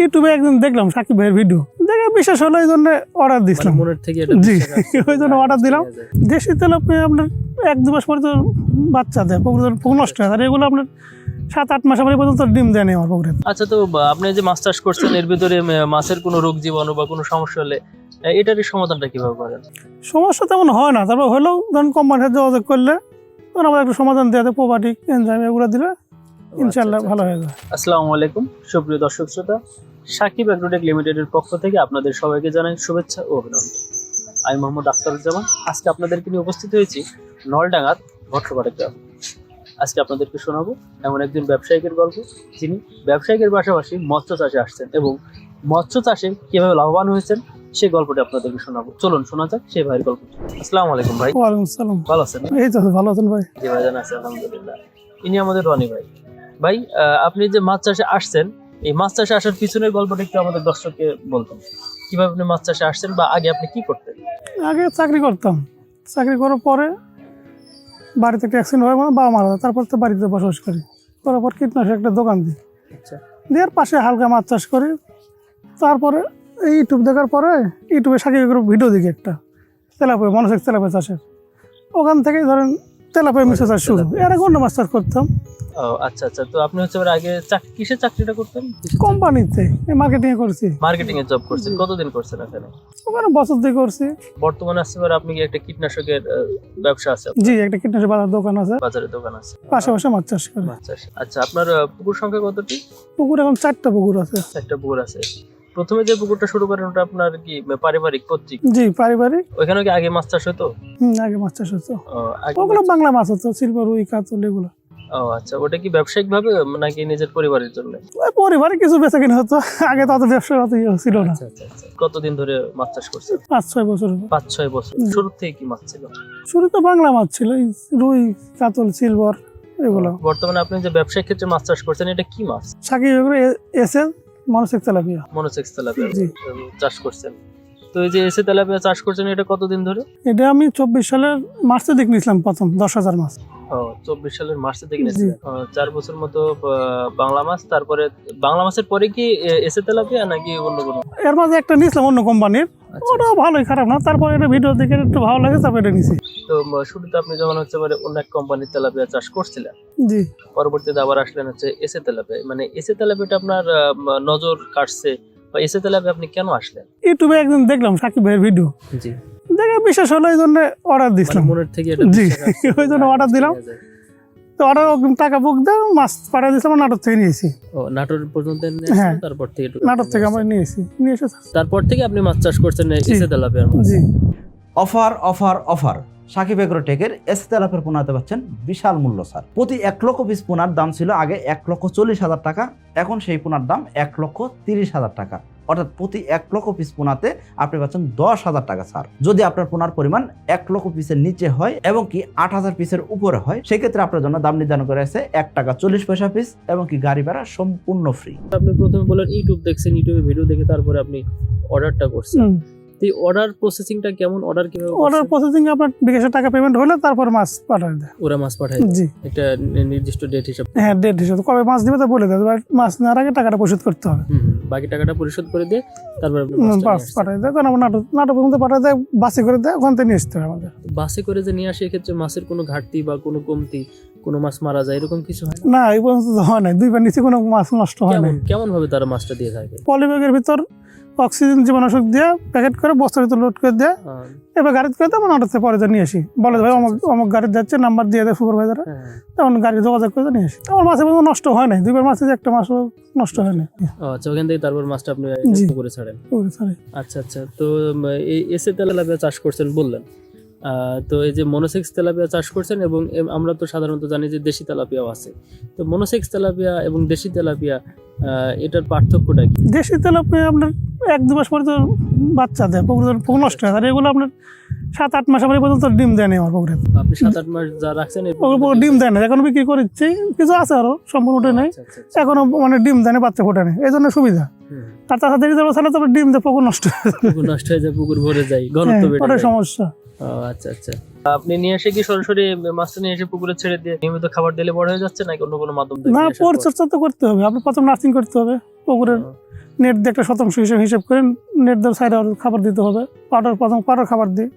ইউটিউবে একদিন দেখলাম সাকিব ভাইয়ের ভিডিও দেখে বিশেষ হলো এই জন্য অর্ডার মানে দিছিলাম মনের থেকে জি, ওই জন্য অর্ডার দিলাম। দেশি তেল তেলাপিয়া আপনার এক দু মাস পরে তো বাচ্চা দেয় পুকুর নষ্ট হয় আর এগুলো আপনার সাত আট মাস পরে পর্যন্ত ডিম দেয় না আমার পুকুরে আচ্ছা তো আপনি যে মাছ চাষ করছেন এর ভিতরে মাছের কোনো রোগ জীবাণু বা কোনো সমস্যা হলে এটারই সমাধানটা কীভাবে করেন? সমস্যা তেমন হয় না। তারপর হলেও ধরুন কোম্পানির সাথে যোগাযোগ করলে তখন আমরা একটু সমাধান দেওয়া যায় প্রোবাটিক এনজাইম এগুলো দিলে ইনশাল্লাহ আচ্ছা, ভালো হয়ে যায় আসসালামু আলাইকুম সুপ্রিয় দর্শক শ্রোতা সাকিব অ্যাগ্রোটেক লিমিটেডের পক্ষ থেকে আপনাদের সবাইকে জানাই শুভেচ্ছা ও অভিনন্দন। আমি মোহাম্মদ আখতারুজ্জামান আজকে আপনাদেরকে নিয়ে উপস্থিত হয়েছি নলডাঙ্গার ভট্টপাড়া গ্রাম আজকে আপনাদেরকে শোনাবো এমন একজন ব্যবসায়িকের গল্প যিনি ব্যবসায়িকের পাশাপাশি মৎস্য চাষে আসছেন এবং মৎস্য চাষে কীভাবে লাভবান হয়েছেন সেই গল্পটি আপনাদেরকে শোনাবো। চলুন শোনা যাক সেই ভাইয়ের গল্প। আসসালামু আলাইকুম ভাই। ওয়ালাইকুম আসসালাম। ভালো আছেন এই তো ভালো আছেন ভাই। জি ভাইজান আছে আলহামদুলিল্লাহ। ইনি আমাদের রনি ভাই। ভাই আপনি যে মাছ চাষে আসছেন এই মাছ চাষে আসার পিছনের গল্পটা একটু আমাদের দর্শককে বলতেন। কীভাবে আপনি মাছ চাষে আসছেন বা আগে আপনি কি করতেন? আগে চাকরি করতাম। চাকরি করার পরে বাড়িতে একটা অ্যাক্সিডেন্ট হয় মানে বাবা মারা যায় তারপর তো বাড়িতে বসবাস করি। করার পর কীটনাশক একটা দোকান দিই। আচ্ছা। দেওয়ার পাশে হালকা মাছ চাষ করি। তারপরে এই ইউটিউব দেখার পরে ইউটিউবে সাকিব ভিডিও দেখি একটা। তেলাপে মানসিক তেলাপে চাষের। ওখান থেকেই ধরেন তেলাপে মিশে চাষ শুরু। এর আগে অন্য মাছ চাষ করতাম। ও আচ্ছা আচ্ছা। তো আপনি হচ্ছে এবার আগে চাক- কিসের চাকরিটা করতেন? কোম্পানিতে মার্কেটিং করছি। মার্কেটিং এর জব করছেন। কতদিন করছেন এখানে? ওখানে বছর দিয়ে করছি। বর্তমানে আসছে এবার আপনি কি একটা কীটনাশকের ব্যবসা আছে? জি একটা কীটনাশক বাজার দোকান আছে। বাজারে দোকান আছে। পাশাপাশি মাছ চাষ করি। মাছ চাষ। আচ্ছা আপনার পুকুর সংখ্যা কতটি পুকুর এখন চারটা পুকুর আছে। একটা পুকুর আছে। প্রথমে যে পুকুরটা শুরু করেন ওটা আপনার কি পারিবারিক পৈতৃক জি পারিবারিক। ওইখানে কি আগে মাছ চাষ হতো? হুম, আগে মাছ চাষ হতো। ওগুলো বাংলা মাছ হতো শিল্প রুই কাতল এগুলো। ও আচ্ছা ওটা কি ব্যবসায়িক ভাবে নাকি নিজের পরিবারের জন্য? পরিবারে কিছু বেচা কিনা হতো আগে তো অত ব্যবসার অত ইয়ে ছিল না। আচ্ছা আচ্ছা আচ্ছা। কতদিন ধরে মাছ চাষ করছেন? পাঁচ ছয় বছর পাঁচ ছয় বছর। শুরু থেকে কি মাছ ছিল? শুরু তো বাংলা মাছ ছিল রুই কাতল সিলভার এগুলো। বর্তমানে আপনি যে ব্যবসায়িক ক্ষেত্রে মাছ চাষ করছেন এটা কি মাছ? সাকিব এগুলো এ- এসে মানসিক তেলাপিয়া। মনোসেক্স তেলাপিয়া জি। চাষ করছেন। তো এই যে এসে তেলাপিয়া চাষ করছেন এটা কতদিন ধরে? এটা আমি চব্বিশ সালের মার্চে দেখে নিয়েছিলাম প্রথম দশ হাজার মাছ ও চব্বিশ সালের মার্চে থেকে। নিয়েছিলেন। ও, চার বছর মতো আহ, বাংলা মাছ তারপরে বাংলা মাছের পরে কি এ- এসে তেলাপিয়া নাকি অন্য কোনো? এর মাঝে একটা নিয়েছিলাম অন্য কোম্পানির ওটাও ভালোই খারাপ না। তারপর এটা ভিডিও দেখে একটু ভালো লাগে তারপর এটা নিয়েছি তো শুরুতে আপনি যখন হচ্ছে মানে অন্য এক কোম্পানির তেলাপিয়া চাষ করছিলেন জি। পরবর্তীতে আবার আসলেন হচ্ছে এসে তেলাপিয়া। মানে এসে তেলাপিয়াটা আপনার নজর কাটছে বা এসে তেলাপিয়া আপনি কেন আসলেন? ইউটিউবে একদিন দেখলাম সাকিব ভাইয়ের ভিডিও। জি। দেখে বিশেষ হলো এই জন্য অর্ডার দিছিলাম। মনের থেকে এটা জি, ওই জন্য মাছ দিলাম। তো অর্ডার টাকা বুক দেয় মাছ পাঠিয়ে দিয়েছিলাম নাটক থেকে নিয়েছি। ও নাটোর পর্যন্ত নিয়ে হ্যাঁ। তারপর থেকে একটু নাটক থেকে আমরা নিয়েছি নিয়ে এসে তারপর থেকে আপনি মাছ চাষ করছেন এই এসে তেলাপিয়ার মাছ? জি। Offer offer offer. সাকিব এগ্রোটেকের এস্তেলাপের পোনাতে পাচ্ছেন বিশাল মূল্য স্যার। প্রতি এক লক্ষ পিস পোনার দাম ছিল আগে এক লক্ষ চল্লিশ হাজার টাকা এখন সেই পোনার দাম এক লক্ষ তিরিশ হাজার টাকা। অর্থাৎ প্রতি এক লক্ষ পিস পোনাতে আপনি পাচ্ছেন দশ হাজার টাকা সার যদি আপনার পোনার পরিমাণ এক লক্ষ পিসের নিচে হয় এবং কি আট হাজার পিসের উপরে হয় সেক্ষেত্রে আপনার জন্য দাম নির্ধারণ করে আছে এক টাকা চল্লিশ পয়সা পিস এবং কি গাড়ি ভাড়া সম্পূর্ণ ফ্রি আপনি প্রথমে বলেন ইউটিউব দেখছেন ইউটিউবে ভিডিও দেখে তারপরে আপনি অর্ডারটা করছেন। তো এই অর্ডার প্রসেসিংটা কেমন? অর্ডার কীভাবে অর্ডার প্রসেসিং আপনার বিকাশের টাকা পেমেন্ট হলে তারপর মাছ পাঠায় দেয়। ওরা মাছ পাঠায় জি। একটা নির্দিষ্ট ডেট হিসাব। হ্যাঁ ডেট হিসেবে। কবে মাছ দিবে তা বলে দেয়। মাছ নেওয়ার আগে টাকাটা পরিশোধ করতে হবে। বাকি টাকাটা পরিশোধ করে দিয়ে তারপরে বাস পাঠায় দেয়। তখন আমার নাটক নাটক পর্যন্ত পাঠায় দেয় বাসে করে দেয় ওখান থেকে নিয়ে আসতে হবে আমাদের। বাসে করে যে নিয়ে আসে এক্ষেত্রে মাছের কোনো ঘাটতি বা কোনো কমতি কোনো মাছ মারা যায় এরকম কিছু হয় না? না এই পর্যন্ত হয় নাই। দুইবার নিচে কোনো মাছ নষ্ট হয় নাই। কেমন ভাবে তারা মাছটা দিয়ে থাকে? পলিব্যাগের ভিতর অক্সিজেন জীবাণুষক দিয়ে প্যাকেট করে বস্তার ভিতরে লোড করে দেয়। এবার গাড়িতে করে দেয় অটোতে পরে যা নিয়ে আসি। বলে ভাই অমুক অমুক গাড়ি যাচ্ছে নাম্বার দিয়ে দেয় সুপারভাইজারে তেমন তখন গাড়ি যোগাযোগ করে নিয়ে আসি। আমার মাছের মধ্যে নষ্ট হয় নাই। দুইবার মাছে যে একটা মাছ নষ্ট হয় নাই। আচ্ছা ওখান থেকে তারপর মাছটা আপনি করে ছাড়েন। আচ্ছা আচ্ছা। তো এসে তেলাপিয়া চাষ করছেন বললেন। তো এই যে মনোসেক্স তেলাপিয়া চাষ করছেন এবং আমরা তো সাধারণত জানি যে দেশি তেলাপিয়াও আছে। তো মনোসেক্স তেলাপিয়া এবং দেশি তেলাপিয়া এটার পার্থক্যটা কি? দেশি তেলাপিয়া আপনার এক দু মাস পরে তো বাচ্চা দেয় নষ্ট হয়। আর এগুলো আপনার সাত আট মাস পরে পর্যন্ত ডিম দেয়নি আমার পুকুরে আপনি সাত আট মাস যা রাখছেন ওগুলো ডিম দেয় না এখন বিক্রি করছি কিছু আছে আরও সম্পূর্ণ উঠে নেই। আচ্ছা, আচ্ছা, আচ্ছা। এখনও মানে ডিম দেয় না বাচ্চা ফোটে নেই এই জন্য সুবিধা। আর তাছাড়া দেরি যাব তাহলে তারপর ডিম দেয় পুকুর নষ্ট হয়ে পুকুর নষ্ট হয়ে যায় পুকুর ভরে যায় হ্যাঁ, ঘনত্ব ওটাই সমস্যা। আচ্ছা আচ্ছা। আপনি নিয়ে এসে কি সরাসরি মাছটা নিয়ে এসে পুকুরে ছেড়ে দিয়ে নিয়মিত খাবার দিলে বড় হয়ে যাচ্ছে নাকি অন্য কোনো মাধ্যম না পরিচর্যা তো করতে হবে আপনি প্রথম নার্সিং করতে হবে পুকুরের নেট দিয়ে একটা শতাংশ হিসেবে হিসেব করে নেট দিয়ে সাইডে খাবার দিতে হবে পাউডার প্রথম পাউডার খাবার দিই।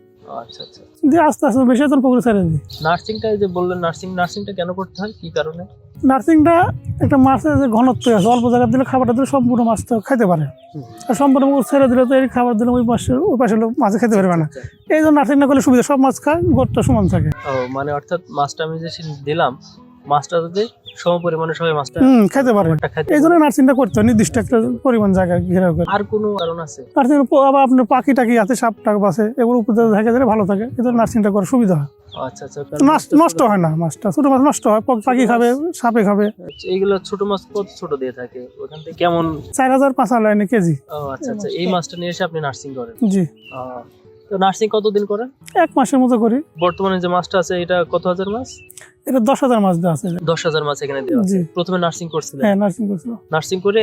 আচ্ছা আচ্ছা। দিয়ে আস্তে আস্তে বেশি পুকুরে ছেড়ে দিই। নার্সিংটা যে বললেন নার্সিং নার্সিংটা কেন করতে হয়? কি কারণে? নার্সিংটা একটা মাছের যে ঘনত্ব আছে অল্প জায়গা দিলে খাবারটা দিলে সম্পূর্ণ মাছটা খাইতে পারে। আর সম্পূর্ণ পুকুর ছেড়ে দিলে তো এই খাবার দিলে ওই পাশে ওই পাশে মাছে খেতে পারবে না। এই জন্য নার্সিংটা করলে সুবিধা সব মাছ খায় গোটটা সমান থাকে। ও মানে অর্থাৎ মাছটা আমি যে দিলাম মাছটা যদি সম পরিমাণে সবাই মাছটা হুম খেতে পারে। খাবারটা খাইতে এই জন্য নার্সিংটা করতে হয় নির্দিষ্ট একটা পরিমাণ জায়গা ঘেরাও করে। আর কোনো কারণ আছে? নার্সিং আবার আপনার পাখি টাকি আছে সাপ টাক বাসে এগুলো উপরে ঢেকে দিলে ভালো থাকে। এই জন্য নার্সিংটা করার সুবিধা হয়। আচ্ছা আচ্ছা নষ্ট হয় না মাছটা। ছোট মাছ নষ্ট হয় পাখি খাবে সাপে খাবে। আচ্ছা, এইগুলো ছোট মাছ কত ছোট দিয়ে থাকে? ওখান থেকে কেমন? চার হাজার পাঁচ হাজার লাইনে কেজি। ও আচ্ছা আচ্ছা এই মাছটা নিয়ে এসে আপনি নার্সিং করেন? জি। তো নার্সিং কতদিন করেন? এক মাসের মতো করি। বর্তমানে যে মাছটা আছে এটা কত হাজার মাছ? এটা দশ হাজার মাছ দেওয়া আছে। দশ হাজার মাছ এখানে দেওয়া আছে। জি। প্রথমে নার্সিং হ্যাঁ নার্সিং করছিল নার্সিং করে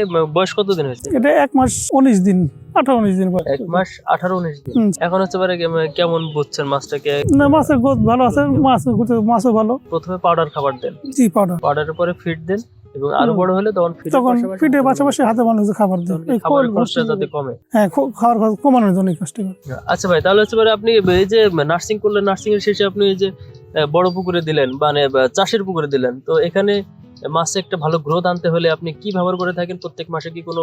কত দিন হয়েছে? এটা এক মাস উনিশ দিন আঠারো উনিশ দিন পর এক মাস আঠারো উনিশ দিন। এখন হচ্ছে পারে কেমন বুঝছেন মাছটাকে? না মাছের গোদ ভালো আছে মাছ মাছও ভালো। প্রথমে পাউডার খাবার দেন। জি পাউডার পাউডারের পরে ফিড দেন। এবং আরও বড় হলে তখন তখন পাশাপাশি হাতে বানানো খাবার খোল খরচটা যাতে কমে। হ্যাঁ খো- খাওয়ার খরচ কমানোর জন্য আচ্ছা ভাই তাহলে হচ্ছে পারে আপনি এই যে নার্সিং করলেন নার্সিং এর শেষে আপনি এই যে বড় পুকুরে দিলেন মানে চাষের পুকুরে দিলেন। তো এখানে মাসে একটা ভালো গ্রোথ আনতে হলে আপনি কি ব্যবহার করে থাকেন? প্রত্যেক মাসে কি কোনো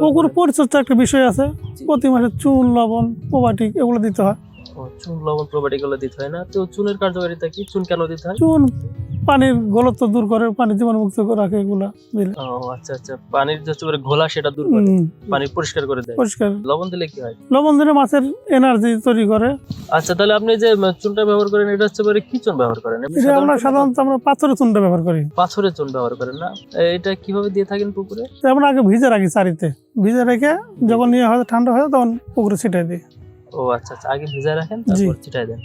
পুকুর? পরিচর্যা একটা বিষয় আছে। প্রতি মাসে চুন লবণ প্রোবাটিক এগুলো দিতে হয়। চুন লবণ প্রোবায়োটিকগুলো দিতে হয় না। তো চুনের কার্যকারিতা কি? চুন কেন দিতে হয়? চুন পানির গলত্ব দূর করে পানি জীবাণুমুক্ত করে রাখে এগুলা দিলে। ও আচ্ছা আচ্ছা। পানির যে হচ্ছে ঘোলা সেটা দূর করে পানি পরিষ্কার করে দেয়। পরিষ্কার। লবণ দিলে কি হয়? লবণ দিলে মাছের এনার্জি তৈরি করে। আচ্ছা তাহলে আপনি যে চুনটা ব্যবহার করেন এটা হচ্ছে পারে কি চুন ব্যবহার করেন? এটা আমরা সাধারণত আমরা পাথরের চুনটা ব্যবহার করি। পাথরের চুন ব্যবহার করেন না? এটা কীভাবে দিয়ে থাকেন পুকুরে? আমরা আগে ভিজে রাখি চারিতে। ভিজে রেখে যখন নিয়ে হয় ঠান্ডা হয় তখন পুকুরে ছিটাই দিই। ও আচ্ছা আচ্ছা। আগে ভিজায় রাখেন তারপর ছিটাই দেন।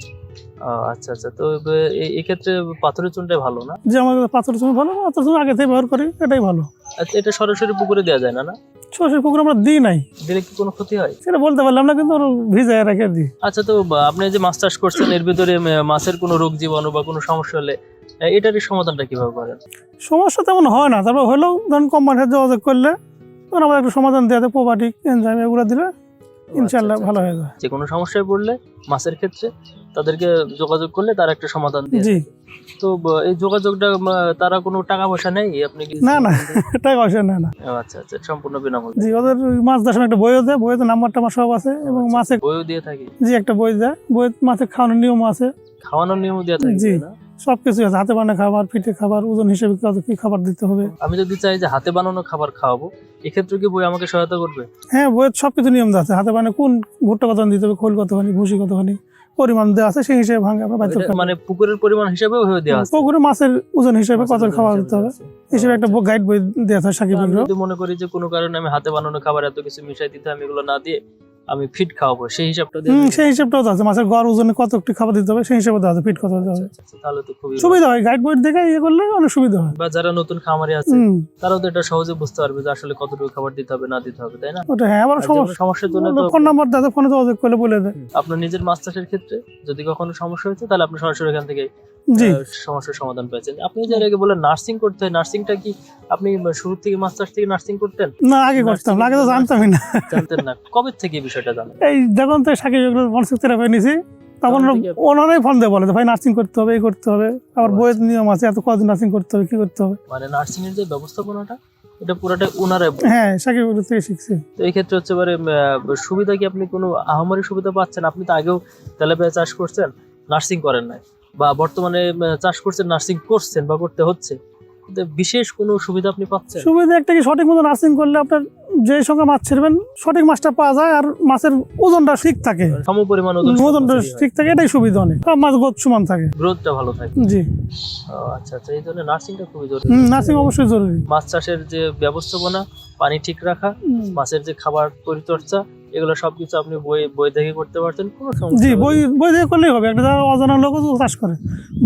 আচ্ছা আচ্ছা। তো এ- এ- এক্ষেত্রে পাথরের চুনটাই ভালো না? যে আমাদের পাথরের চুন ভালো পাথরের চুন আগে থেকে ব্যবহার করি এটাই ভালো। আচ্ছা এটা সরাসরি পুকুরে দেওয়া যায় না না? সরষের পুকুরে আমরা দিই নাই। দিলে কি কোনো ক্ষতি হয়? সেটা বলতে পারলাম না কিন্তু আমরা ভিজে রেখে দিই। আচ্ছা তো আপনি যে মাছ চাষ করছেন এর ভিতরে মাছের কোনো রোগ জীবাণু বা কোনো সমস্যা হলে এটারই সমাধানটা কীভাবে করেন? সমস্যা তেমন হয় না তারপর হলেও ধরুন কোম্পানির সাথে যোগাযোগ করলে তখন আমরা একটু সমাধান দেওয়া যায় প্রোবাটিক এনজাইম এগুলো দিলে ইনশাল্লাহ আচ্ছা, ভালো হয়ে যায়। যে কোনো সমস্যায় পড়লে মাছের ক্ষেত্রে তাদেরকে যোগাযোগ করলে তার একটা সমাধান দিয়ে জি। তো এই যোগাযোগটা তারা কোনো টাকা পয়সা নেই? আপনি কি না, না। এটাই অবশ্যই না। না আচ্ছা আচ্ছা সম্পূর্ণ বিনামূল্যে। জি ওদের মাছ সময় একটা বইও দেয় বইতে নাম্বার টাম্বার সব আছে এবং মাছে বইও দিয়ে থাকি? জি একটা বই দেয় বই মাছে খাওয়ানোর নিয়ম আছে। খাওয়ানোর নিয়ম দিয়ে থাকি জি। তাই না? সব কিছু আছে হাতে বানানো খাবার পিঠে খাবার ওজন হিসেবে কত কি খাবার দিতে হবে। আমি যদি চাই যে হাতে বানানো খাবার খাওয়াবো এক্ষেত্রে কি বই আমাকে সহায়তা করবে? হ্যাঁ বইয়ের সব কিছু নিয়ম আছে হাতে বানানো কোন ভুট্টা কতখানি দিতে হবে খোল কতখানি ভুসি কতখানি পরিমাণ দেওয়া আছে সেই হিসেবে ভাঙে আমরা মানে পুকুরের পরিমাণ হিসেবে হয়ে দেওয়া আছে? পুকুরে মাছের ওজন হিসেবে কত খাওয়া খাবার দিতে হবে। আছে। হিসেবে একটা গাইড বই দেওয়া থাকে সাকিব যদি মনে করি যে কোনো কারণে আমি হাতে বানানো খাবার এত কিছু মিশাই দিতে আমি এগুলো না দিয়ে আমি ফিট খাওয়াবো সেই হিসাবটা সেই হিসাবটাও আছে। মাছের গড় ওজনে কত একটু খাবার দিতে হবে সেই হিসাবে দেওয়া আছে ফিট কত দিতে হবে। আচ্ছা, আচ্ছা, তাহলে তো খুবই সুবিধা হয় গাইড বই দেখে ইয়ে করলে অনেক সুবিধা হয়। বা যারা নতুন খামারে আছে তারাও তো এটা সহজে বুঝতে পারবে যে আসলে কতটুকু খাবার দিতে হবে না দিতে হবে তাই না? ওটা হ্যাঁ আবার সমস্যার জন্য তো ফোন নাম্বার দেওয়া ফোনে যোগাযোগ করলে বলে দেয়। আপনার নিজের মাছ চাষের ক্ষেত্রে যদি কখনো সমস্যা হয়েছে তাহলে আপনি সরাসরি এখান থেকে সমস্যার সমাধান পেয়েছেন। আপনি যে আগে বলেন নার্সিং করতে হয় নার্সিংটা কি আপনি শুরু থেকে চাষ থেকে নার্সিং করতেন? না আগে করতাম আগে তো জানতামই না। জানতেন না। কবে থেকে এই বিষয়টা জানেন এই যখন তো সাকিব মানসিক থেরাপি নিয়েছি তখন ওনারাই ফোন দিয়ে বলে ভাই নার্সিং করতে হবে এই করতে হবে। আবার বইয়ের নিয়ম আছে এত কদিন নার্সিং করতে হবে কি করতে হবে? মানে নার্সিং এর যে ব্যবস্থাপনাটা এটা পুরোটা ওনারাই হ্যাঁ সাকিব থেকে শিখছি। তো এই ক্ষেত্রে হচ্ছে এবারে সুবিধা কি আপনি কোনো আহামরি সুবিধা পাচ্ছেন? আপনি তো আগেও তেলাপিয়া চাষ করছেন নার্সিং করেন নাই। বা বর্তমানে চাষ করছেন নার্সিং করছেন বা করতে হচ্ছে বিশেষ কোনো সুবিধা আপনি পাচ্ছেন? সুবিধা একটা কি সঠিক মতো নার্সিং করলে আপনার যে সঙ্গে মাছ ছেড়বেন সঠিক মাছটা পাওয়া যায় আর মাছের ওজনটা ঠিক থাকে। সম পরিমাণ ওজনটা ঠিক থাকে এটাই সুবিধা অনেক। মাছ গোদ সমান থাকে। গ্রোথটা ভালো থাকে। জি। আচ্ছা আচ্ছা এই জন্য নার্সিংটা খুবই জরুরি। নার্সিং অবশ্যই জরুরি। মাছ চাষের যে ব্যবস্থাপনা পানি ঠিক রাখা মাছের যে খাবার পরিচর্যা এগুলো সবকিছু আপনি বই বই দেখে করতে পারছেন কোনো সমস্যা জি বই বই দিয়ে করলেই হবে। একটা যারা অজানা লোকও চাষ করে।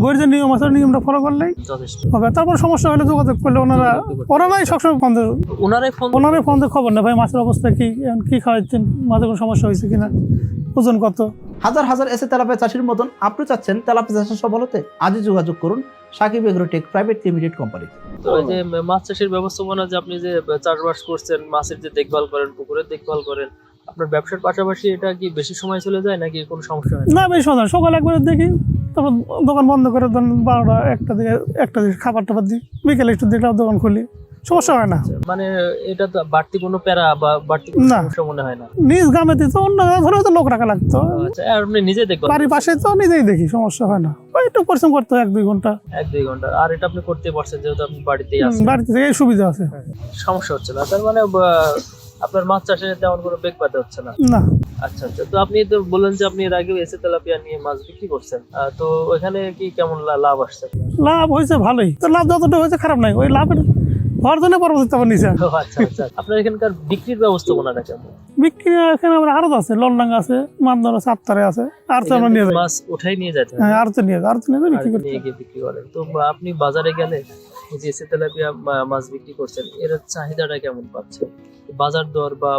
বইয়ের যে নিয়ম আছে নিয়মটা ফলো করলেই যথেষ্ট। হবে। তারপর সমস্যা হলে যোগাযোগ করলে ওনারা ওনারাই সবসময় ফোন দেয় ওনারাই ফোন ওনারাই ফোন দিয়ে খবর নেয়। ভাই মাছের অবস্থা কি? কি খাওয়াচ্ছেন? মাঝে কোনো সমস্যা হয়েছে কিনা? ওজন কত? হাজার হাজার এসে তেলাপিয়া চাষির মতন আপনি চাচ্ছেন তেলাপিয়া চাষের সফল হতে আজই যোগাযোগ করুন সাকিব এগ্রোটেক প্রাইভেট লিমিটেড কোম্পানিতে তো এই যে মাছ চাষের ব্যবস্থাপনা যে আপনি যে চাষবাস করছেন মাছের যে দেখভাল করেন পুকুরের দেখভাল করেন আপনার ব্যবসার পাশাপাশি এটা কি বেশি সময় চলে যায় নাকি কোনো সমস্যা হয় না? বেশ মজা সকালে একবার দেখি তারপর দোকান বন্ধ করে ধরেন বারোটা একটা দিকে একটা দিকে খাবার টাবার দিই। বিকেলে একটু দেখলাম দোকান খুলি। সমস্যা হয় না। মানে এটা তো বাড়তি কোনো প্যারা বা বাড়তি না। সমস্যা মনে হয় না? নিজ গ্রামে তো অন্য ধরে তো লোক রাখা লাগতো। আচ্ছা আর আপনি নিজে দেখবেন? বাড়ির পাশে তো নিজেই দেখি সমস্যা হয় না। একটু পরিশ্রম করতে হয় এক দুই ঘণ্টা। এক দুই ঘণ্টা। আর এটা আপনি করতে পারছেন যেহেতু আপনি বাড়িতেই আছেন। বাড়িতে থেকে সুবিধা আছে। সমস্যা হচ্ছে না। তার মানে আপনার মাছ চাষে তেমন কোনো বেগ পাতে হচ্ছে না? না। আচ্ছা আচ্ছা। তো আপনি তো বললেন যে আপনি এর আগেও এসে তেলাপিয়া নিয়ে মাছ বিক্রি করছেন। তো ওইখানে কি কেমন লাভ আসছে? লাভ হয়েছে ভালোই। তো লাভ যতটা হয়েছে খারাপ নাই। ওই লাভের হওয়ার জন্য পরবর্তীতে আবার নিচে আচ্ছা আচ্ছা। আপনার এখানকার বিক্রির ব্যবস্থাপনাটা কেমন? বিক্রি এখানে আমার আরত আছে। আছে মানদর আছে আর তো আমরা নিয়ে যাই। মাছ উঠাই নিয়ে যেতে হ্যাঁ। আর তো নিয়ে আর তো নিয়ে বিক্রি করতে। নিয়ে গিয়ে বিক্রি করেন। তো আপনি বাজারে গেলে এই তেলাপিয়া মাছ বিক্রি করছেন এর চাহিদাটা কেমন পাচ্ছে? বাজার দর বা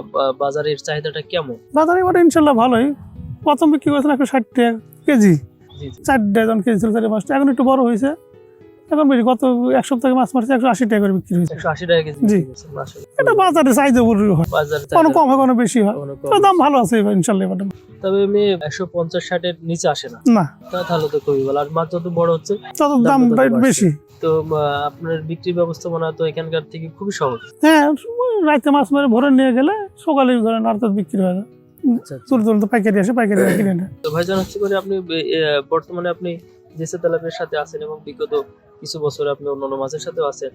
বাজারের চাহিদাটা কেমন? বাজারে এবারে ইনশাল্লাহ ভালোই। প্রথম বিক্রি করেছিলাম একশো ষাট টাকা কেজি। চার ডজন কেজি ছিল চারি পাঁচটা। এখন একটু বড় হয়েছে। এখন বেশি গত এক সপ্তাহে মাছ মারছে একশো আশি টাকা করে বিক্রি হয়েছে। একশো আশি টাকা জি। এটা বাজারে উপরে হয়। বাজারে কোনো কম হয় কোনো বেশি হয়। দাম ভালো আছে এবার ইনশাল্লাহ এবার। তবে একশো পঞ্চাশ ষাটের নিচে আসে না। না। তাহলে তো খুবই ভালো। আর মাছ যত বড় হচ্ছে তত দাম দাম তত বাড়ছে। বেশি। তো আপনার বিক্রি ব্যবস্থাপনা তো এখানকার থেকে খুবই সহজ। হ্যাঁ রাতে মাছ মারে ভরে নিয়ে গেলে সকালে ধরেন আর তো বিক্রি হয় না। আচ্ছা আচ্ছা। পাইকারি আসে পাইকারি কিনে নেয়। তো ভাইজান হচ্ছে করে আপনি বর্তমানে আপনি জেসে তেলাপের সাথে আছেন এবং বিগত কিছু বছর আপনি অন্যান্য মাছের সাথে আছেন।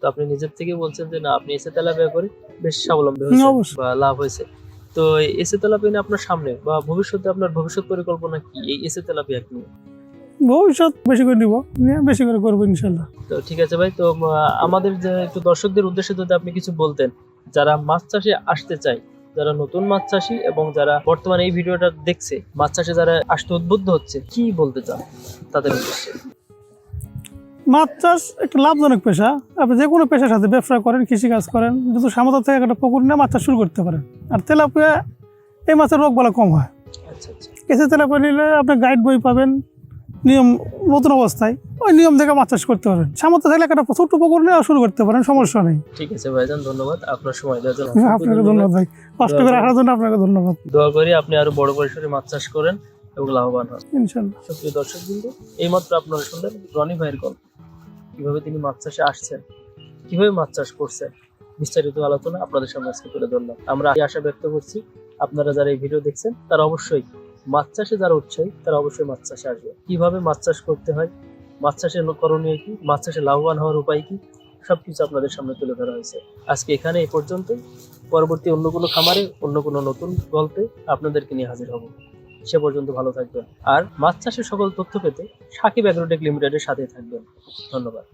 তো আপনি নিজের থেকে বলছেন যে না আপনি এসে তেলাপিয়া করে। বেশ স্বাবলম্বী হয়েছে। বা লাভ হয়েছে। তো এসে তেলাপিয়া আপনার সামনে বা ভবিষ্যতে আপনার ভবিষ্যৎ পরিকল্পনা কি? এই এসে তেলাপিয়া নিয়ে। ভবিষ্যৎ বেশি করে নিব। বেশি করে করব ইনশাল্লাহ তো ঠিক আছে ভাই তো আমাদের যে একটু দর্শকদের উদ্দেশ্যে যদি আপনি কিছু বলতেন যারা মাছ চাষে আসতে চায় যারা নতুন মাছ চাষি এবং যারা বর্তমানে এই ভিডিওটা দেখছে মাছ চাষে যারা আসতে উদ্বুদ্ধ হচ্ছে কি বলতে চান তাদের উদ্দেশ্যে? মাছ চাষ একটা লাভজনক পেশা। আপনি যে কোনো পেশার সাথে ব্যবসা করেন কৃষিকাজ করেন যদি সামর্থ্য থেকে একটা পুকুর নিয়ে মাছ চাষ শুরু করতে পারেন। আর তেলাপিয়া এই মাছের রোগ বলা কম হয়। আচ্ছা আচ্ছা। এসে তেলাপিয়া নিলে আপনি গাইড বই পাবেন নিয়ম নতুন অবস্থায়। ওই নিয়ম দেখে মাছ চাষ করতে পারেন। সামর্থ্য থাকলে একটা ছোট্ট পুকুর নিয়ে শুরু করতে পারেন সমস্যা নেই। ঠিক আছে ভাইজান ধন্যবাদ। আপনার সময় দেওয়ার জন্য আপনাকে ধন্যবাদ ভাই। কষ্ট করে আসার জন্য আপনাকে ধন্যবাদ। দোয়া করি আপনি আরও বড় পরিসরে মাছ চাষ করেন এবং লাভবান হন। ইনশাল্লাহ। সুপ্রিয় দর্শক বিন্দু এইমাত্র আপনারা শুনলেন রনি ভাইয়ের গল্প। কীভাবে তিনি মাছ চাষে আসছেন, কীভাবে মাছ চাষ করছেন, বিস্তারিত আলোচনা আপনাদের সামনে আজকে তুলে ধরলাম। আমরা আশা ব্যক্ত করছি, আপনারা যারা এই ভিডিও দেখছেন, তারা অবশ্যই মাছ চাষে যারা উৎসাহী, তারা অবশ্যই মাছ চাষে আসবে। কীভাবে মাছ চাষ করতে হয়, মাছ চাষের করণীয় কি, মাছ চাষে লাভবান হওয়ার উপায় কি, সবকিছু আপনাদের সামনে তুলে ধরা হয়েছে। আজকে এখানে এই পর্যন্ত পরবর্তী অন্য কোনো খামারে, অন্য কোনো নতুন গল্পে আপনাদেরকে নিয়ে হাজির হব। সে পর্যন্ত ভালো থাকবেন। আর মাছ চাষের সকল তথ্য পেতে সাকিব অ্যাগ্রোটেক লিমিটেডের সাথে থাকবেন। ধন্যবাদ।